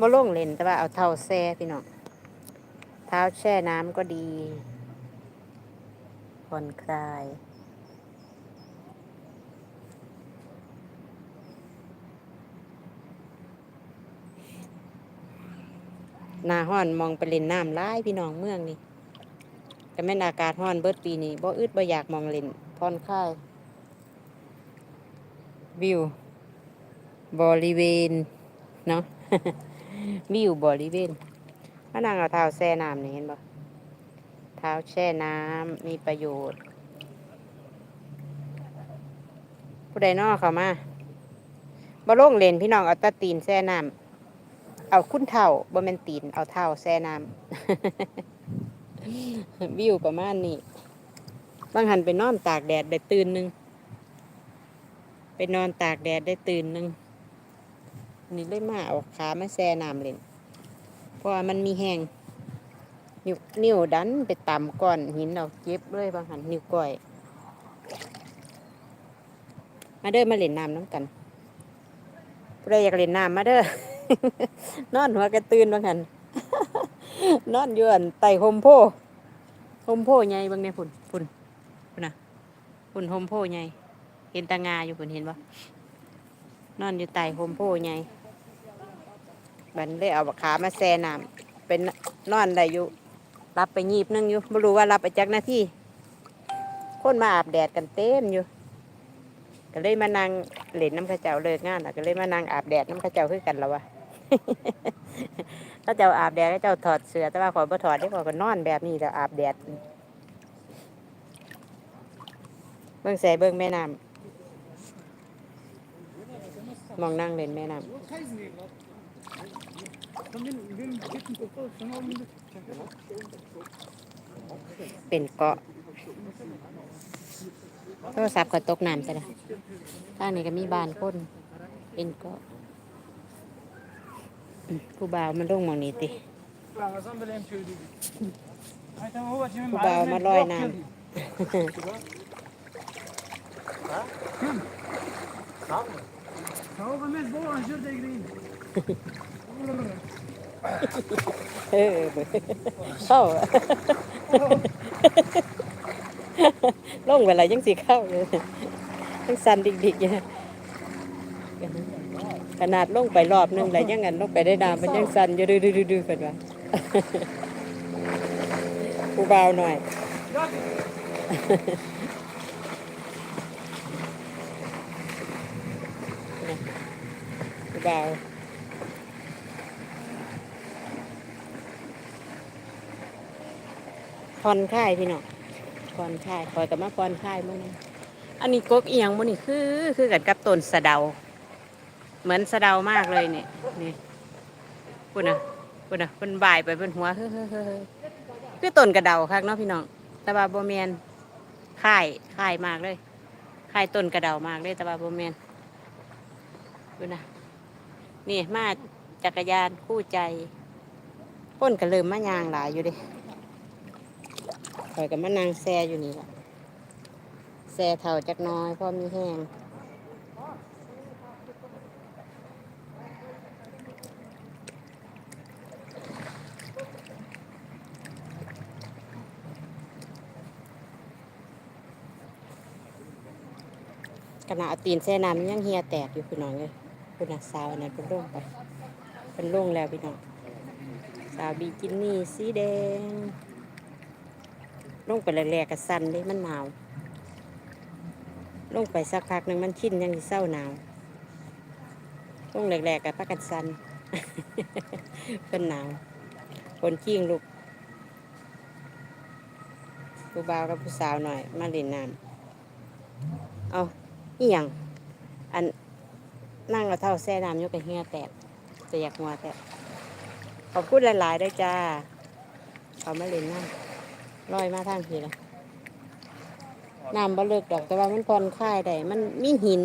บ่ลงเล่นแต่ว่าเอาเท้าแช่พี่น้องเท้าแช่น้ำก็ดีผ่อนคลายนาห้อนมองไปเล่นน้ำร้ายพี่น้องเมืองนี่แต่แม่นอากาศห้อนเบิดปีนี้บ่อึดบ่อยากมองเล่นผ่อนคลายวิว บริเวณ เนาะ วิวบริเวณมานั่งเอาเท้าแช่น้ำนี่เห็นบ่เท้าแช่น้ำมีประโยชน์ ผู้ใดนอเข้ามาบ่ลงเลนพี่น้องเอาตะตีนแช่น้ำเอาคุ้นเท่าบ่แม่นตีนเอาเท้าแช่น้ำวิวประมาณนี้บางหันไปนอนตากแดดได้ตื่นหนึงไปนอนตากแดดได้ตื่นหนึง นี่เลยมาเอาขามาแช่น้ำเล่นเพราะมันมีแหงนิ้วนิ้วดันไปต่ำก้อนหินเอาเจ็บเลยบางหันนิ้วก้อย มาเด้อมาเล่นน้ำน้ำกันผู้ใดอยากเล่นน้ำมาเด้อ นอนหัวกระตื่นบางหันนอนอยู่อันไต่โฮมโพโฮมโพใหญ่บางเนี่ยพุ่นพุ่นพุ่นนะพุ่นโฮมโพใหญ่เห็นตางาอยู่พุ่นเห็นปะนอนอยู่ไต่โฮมโพใหญ่ บันเลยเอาขามาแซ่น้ำเป็นนอนได้อยู่รับไปงีบนึงอยู่ไม่รู้ว่ารับไปจักหน้าที่ คนมาอาบแดดกันเต็มอยู่ ก็เลยมานั่งเล่นน้ำข้าเจ้าเลิกงานแล้วก็เลยมานั่งอาบแดดน้ำข้าเจ้าคือกันแล้ววะข้าเจ้าอาบแดดข้าเจ้าถอดเสื้อแต่ว่าขอบ่ถอดได้ขอก็นอนแบบนี้แล้วอาบแดดเบิ่งแสเบิ่งแม่น้ำมองนั่งเล่นแม่น้ำ เป็นเกาะโทรศัพท์ก็ตกน้ำไปละทางนี้ก็มีบานก้นเป็นเกาะผู้บ่าวมันลงมองนี้ติผู้บ่าวมาลอยน้ำเขาเป็นเม็บัวอันเชื่อใกรีน อเข้าลงเวลายังสีเข้าเลยยังสั่นดิกๆอยู่ขนาดลงไปรอบนึงแล้วยังงันลงไปได้ดามมันยังสั่นอยู่ดื้อๆๆเพิ่นว่าผู้บ่าหน่อยผู้บ่า ผ่อนคลายพี่น้องผ่อนคลายคอยกับมาผ่อนคลายมื้อนี้อันนี้กกเอียงบ่นี่คือ คือกันกับต้นสะเดา เหมือนสะเดามากเลยเนี่ยนี่พุ่นน่ะพุ่นน่ะเพิ่นบ่ายไปเพิ่นหัวเฮ้อคือต้นกระเดาคักเนาะพี่น้องแต่ว่าบ่แม่นค่ายค่ายมากเลยค่ายต้นกระเดามากเลยแต่ว่าบ่แม่นพุ่นะนี่มาจักรยานคู่ใจคนก็เริ่มมายางหลายอยู่ดิ ข่อยก็มานั่งแซ่อยู่นี่แหละแซ่เท่าจักน้อยเพอมีแห้งขณะเอาตีนแช่น้ำยังเฮียแตกอยู่พี่น้องเลยคุณน่ะสาวอันนั้นเป็นร่งไปเป็นร่งแล้วพี่น้องสาวบีกินี่สีแดง ลงไปแรกๆกับสันเลยมันหนาว ลงไปสักพักหนึ่งมันชินยังสิเศร้าหนาวลงแรกๆกับพักกันสันเป็นหนาวคนขี้งลูกผู้บ่าวกับผู้สาวหน่อย มาเล่นน้ำเอาอีหยังอันนั่งเราเท่าแซ่น้ำยกไปเฮียแตกจะอยากหัวแตกขอบคุณหลายๆได้จ้าเขามาเล่นน้ำ ลอยมาทางทีละน้ำบ่เลิกดอกแต่ว่ามันผ่อนคลายได้มันมีหิน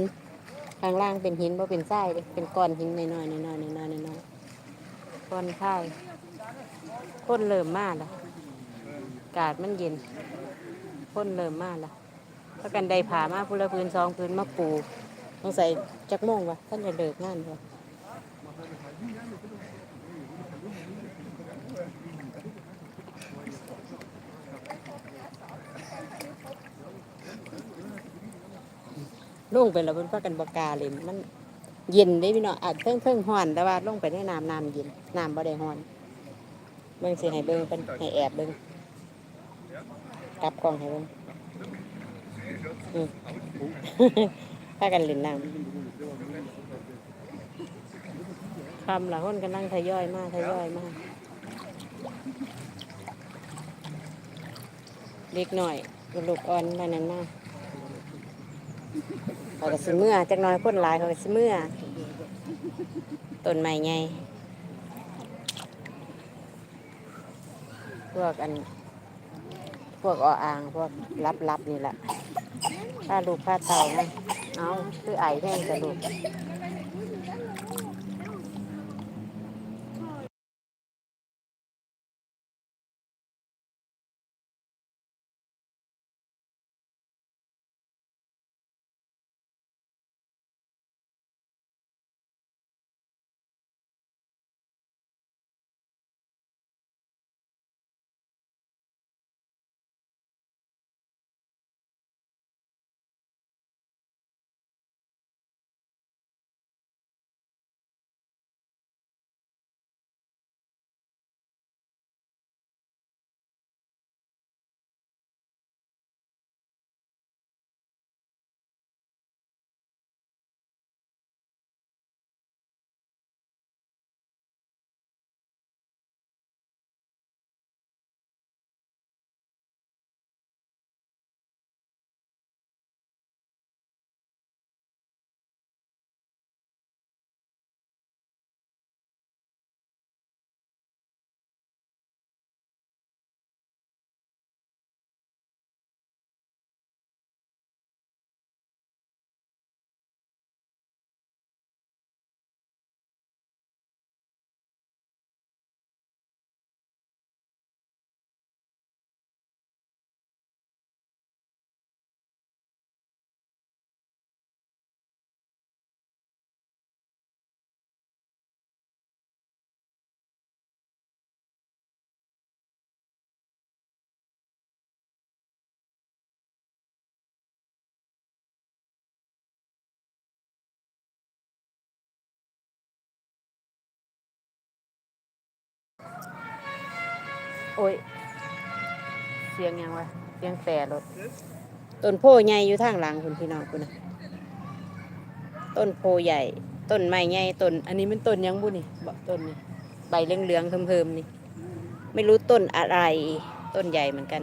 ข้างล่างเป็นหินบ่เป็นทรายเลยเป็นก้อนหินน้อยๆน้อยๆน้อยๆน้อยๆผ่อนคลายคนเริ่มมาแล้วอากาศมันเย็นคนเริ่มมาแล้วถ้ากันได้ผ่ามาพุละพื้นสองพื้นมาปูต้องใส่จักโมงวะท่านจะเลิกงานวะ ลงไปแล้วมันพากันบกาเล่นมันเย็นได้พี่น้องอาจเพิ่งเพิ่งฮ้อนแต่ว่าลงไปในน้ำน้ำเย็นน้ำบ่ได้ฮ้อนเบิ่งสิให้เบิ่งเป็นให้แอบเบิ่งกลับกล้องให้เบิ่งพากันเล่นน้ำคำละคนกำลังทยอยมากทยอยมากเล็กหน่อยลูกอ่อนมานั้นมาก เขาก็สิเมื่อจักหน้อยคนหลายเขาก็สิเมื่อต้นใหม่ไงพวกอัน พวกออ่าง พวกลับรับๆนี่แหละผ้าลูกผ้าเต่านะเอาคือไอแห้งกระดูก โอ้ย เสียงยังวะ เสียงแต่รถต้นโพใหญ่อยู่ทางหลังคุณพี่น้องคุณนะต้นโพใหญ่ ต้นไม้ใหญ่ต้น อันนี้มันต้นยังบุนี่บอกต้นนี่ใบเหลืองๆเพิ่มๆนี่ ไม่รู้ต้นอะไร ต้นใหญ่เหมือนกัน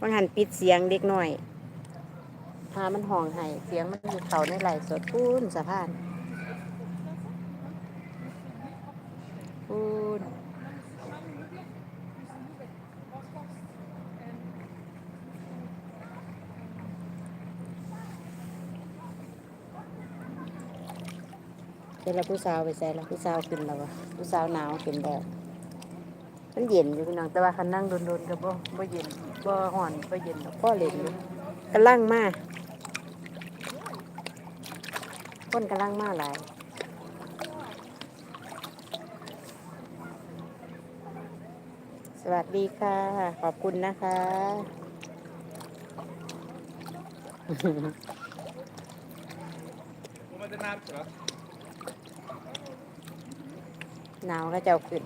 บางหันปิดเสียงเด็กน้อย พามันห้องให้เสียงมันอยู่เขาในไหลสดพูนสะพานพูนเดี๋ยวเราผู้สาวไปใส่แล้วผู้สาวขึ้นแล้ววะผู้สาวหนาวขึ้นแล้วมันเย็นอยู่พี่น้องแต่ว่าคันนั่งโดนๆก็บ่บ่เย็นบ่ห่อนบ่เย็นหรอกพ่อเล่นอยู่กำลังมา คนกำลังมาหลายสวัสดีค่ะ ขอบคุณนะคะ Kom met de naam terug. หนาวก็จะเอาขึ้น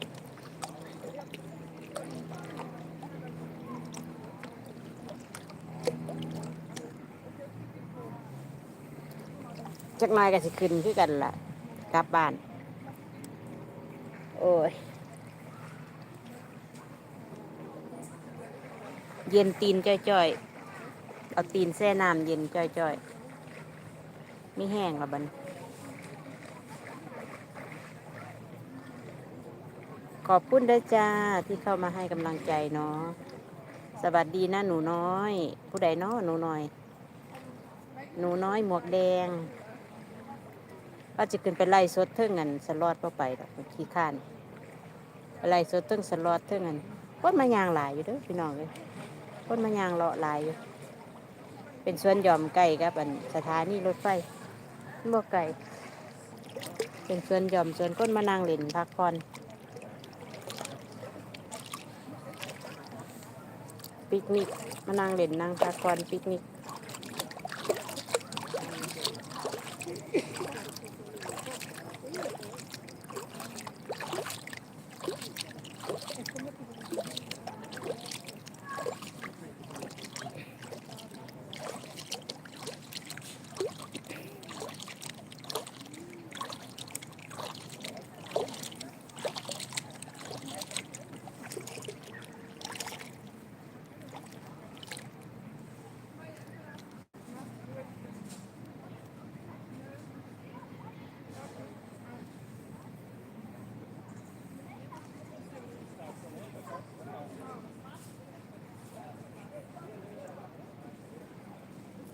จักหน่อยก็สิขึ้นคือกันล่ะกลับบ้าน โอ้ย เย็นตีนจ้อยๆ เอาตีนแช่น้ำเย็นจ้อยๆ ไม่แห้งละบันขอบคุณด้วยจ้าที่เข้ามาให้กำลังใจเนาะสวัสดีนะหนูน้อย ผู้ใดเนาะหนูน้อย หนูน้อยหมวกแดง ว่าจะขึ้นไปไล่สดเท่งเงินสลอดเข้าไปดอกขี้ข้านไปไล่สดเท่งสลอดเท่งเงินคนมายางหลายอยู่เด้อพี่น้องเลยคนมายางเลาะหลายอยู่เป็นสวนย่อมไก่ครับอันสถานีรถไฟบ่ไก่เป็นสวนย่อมสวนก้นมานางเล่นพักผ่อนปิกนิกมานั่งเล่นนั่งพักผ่อนปิกนิก